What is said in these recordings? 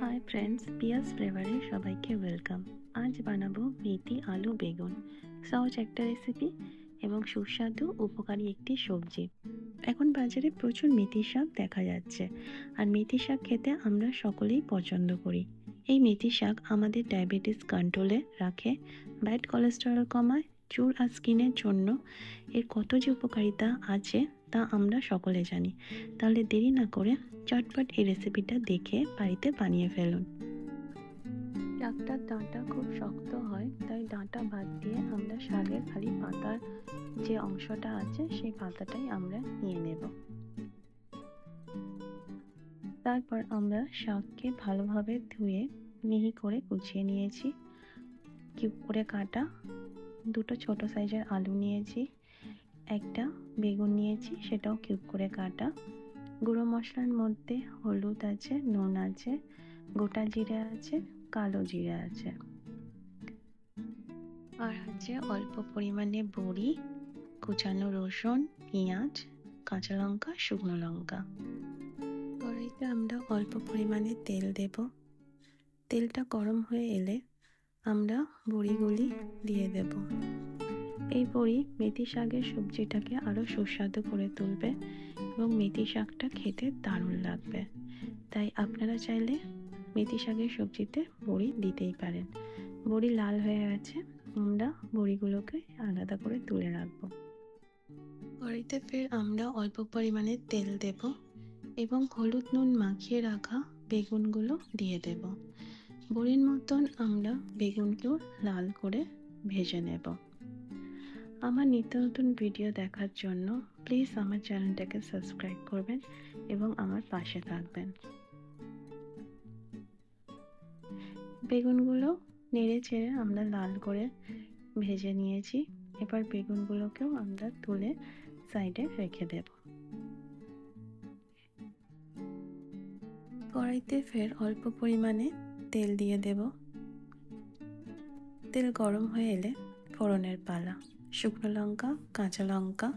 Hi friends পিয়াস ফ্লেভারে সবাইকে welcome আজ বানাবো মেথি আলু বেগুন। সহজ একটা রেসিপি এবং সুস্বাদু, উপকারী একটি সবজি। এখন বাজারে প্রচুর মেথি শাক দেখা যাচ্ছে। আর মেথি শাক খেতে আমরা সকলেই পছন্দ করি। এই মেথি শাক আমাদের ডায়াবেটিস কন্ট্রোলে রাখে ব্যাড কোলেস্টেরল কমায়, চুল আর স্কিনের জন্য। এর কত যে উপকারিতা আছে তা আমরা সকলে জানি। তাহলে দেরি না করে চটপট এই রেসিপিটা দেখে বাড়িতে বানিয়ে ফেলুন। শাকটার ডাঁটা খুব শক্ত হয়, তাই ডাঁটা বাদ দিয়ে আমরা শাকের খালি পাতার যে অংশটা আছে, সেই পাতাটাই আমরা নিয়ে নেব। তারপর আমরা শাককে ভালোভাবে ধুয়ে মিহি করে কুচিয়ে নিয়েছি। কিউব করে কাটা, দুটো ছোট সাইজের আলু নিয়েছি একটা বেগুন নিয়েছি, সেটাও কিউব করে কাটা। গুঁড়ো মশলার মধ্যে হলুদ আছে, নুন আছে, গোটা জিরে আছে, কালো জিরে আছে। আর আছে অল্প পরিমাণে বড়ি, কুচানো রসুন, পেঁয়াজ, কাঁচা লঙ্কা, শুকনো লঙ্কা। কড়াইতে আমরা অল্প পরিমাণে তেল দেব। তেলটা গরম হয়ে এলে আমরা বড়িগুলি দিয়ে দেব। এই বড়ি মেথি শাকের সবজিটাকে আরও সুস্বাদু করে তুলবে এবং মেথি শাকটা খেতে দারুণ লাগবে। তাই আপনারা চাইলে মেথি শাকের সবজিতে বড়ি দিতেই পারেন। বড়ি লাল হয়ে গেছে, আমরা বড়িগুলোকে আলাদা করে তুলে রাখব। কড়াইতে ফের আমরা অল্প পরিমাণে তেল দেব এবং হলুদ নুন মাখিয়ে রাখা বেগুনগুলো দিয়ে দেব। বড়ির মতন আমরা বেগুনকেও লাল করে ভেজে নেব। আমার নিত্য নতুন ভিডিও দেখার জন্য প্লিজ আমার চ্যানেলটাকে সাবস্ক্রাইব করবেন এবং আমার পাশে থাকবেন। বেগুনগুলো নেড়ে চেড়ে আমরা লাল করে ভেজে নিয়েছি। এবার বেগুনগুলোকেও আমরা তুলে সাইডে রেখে দেব। কড়াইতে ফের অল্প পরিমাণে তেল দিয়ে দেব। তেল গরম হয়ে এলে ফোড়নের পালা। শুকনো লঙ্কা, কাঁচা লঙ্কা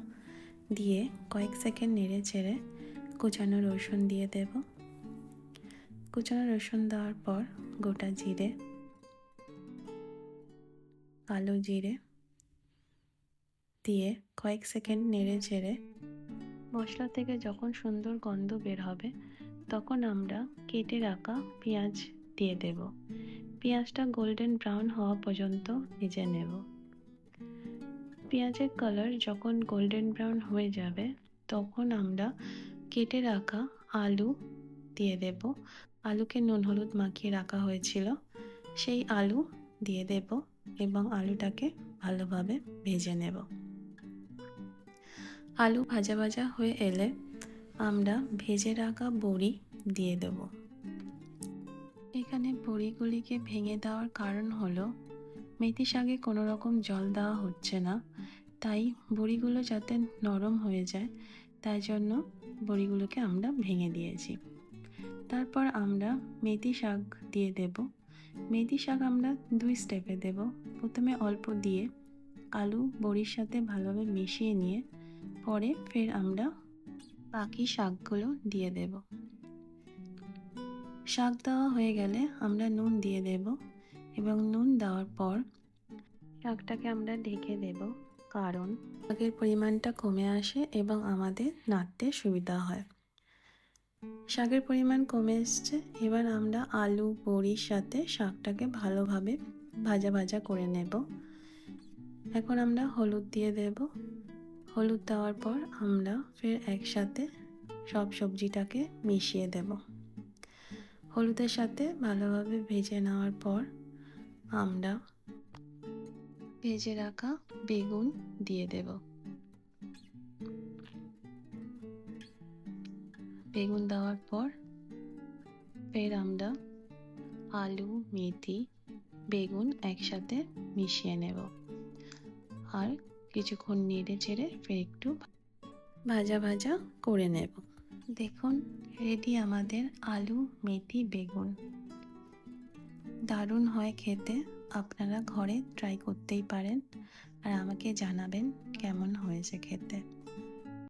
দিয়ে কয়েক সেকেন্ড নেড়ে চেড়ে কুচানো রসুন দিয়ে দেব। কুচানো রসুন দেওয়ার পর গোটা জিরে, কালো জিরে দিয়ে কয়েক সেকেন্ড নেড়ে চেড়ে মশলা থেকে যখন সুন্দর গন্ধ বের হবে তখন আমরা কেটে রাখা পেঁয়াজ দিয়ে দেব। পেঁয়াজটা গোল্ডেন ব্রাউন হওয়া পর্যন্ত ভেজে নেব। পেঁয়াজের কালার যখন গোল্ডেন ব্রাউন হয়ে যাবে, তখন আমরা কেটে রাখা আলু দিয়ে দেব। আলুকে নুন হলুদ মাখিয়ে রাখা হয়েছিল। সেই আলু দিয়ে দেব এবং আলুটাকে ভালোভাবে ভেজে নেব। আলু ভাজা ভাজা হয়ে এলে আমরা ভেজে রাখা বড়ি দিয়ে দেব। এখানে বড়িগুলিকে ভেঙে দেওয়ার কারণ হলো মেথি শাকে কোনো রকম জল দেওয়া হচ্ছে না। তাই বড়িগুলো যাতে নরম হয়ে যায়, তাই জন্য বড়িগুলোকে আমরা ভেঙে দিয়েছি। তারপর আমরা মেথি শাক দিয়ে দেব। মেথি শাক আমরা দুই স্টেপে দেব। প্রথমে অল্প দিয়ে আলু বড়ির সাথে ভালোভাবে মিশিয়ে নিয়ে পরে ফের আমরা বাকি শাকগুলো দিয়ে দেব। শাক দেওয়া হয়ে গেলে আমরা নুন দিয়ে দেব। এবং নুন দেওয়ার পর শাকটাকে আমরা ঢেকে দেব, কারণ শাকের পরিমাণটা কমে আসে এবং আমাদের নাড়তে সুবিধা হয়। শাকের পরিমাণ কমে এসছে, এবার আমরা আলু, বড়ির সাথে শাকটাকে ভালোভাবে ভাজা ভাজা করে নেব। এখন আমরা হলুদ দিয়ে দেব। হলুদ দেওয়ার পর আমরা ফের একসাথে সব সবজিটাকে মিশিয়ে দেব। হলুদের সাথে ভালোভাবে ভেজে নেওয়ার পর আমরা ভেজে রাখা বেগুন দিয়ে দেব। বেগুন দেওয়ার পর ফের আমরা আলু, মেথি, বেগুন একসাথে মিশিয়ে নেব। আর কিছুক্ষণ নেড়ে চেড়ে ফের একটু ভাজা ভাজা করে নেব। দেখুন রেডি আমাদের আলু, মেথি, বেগুন। দারুণ হয় খেতে। আপনারা ঘরে ট্রাই করতেই পারেন। আর আমাকে জানাবেন কেমন হয়েছে খেতে।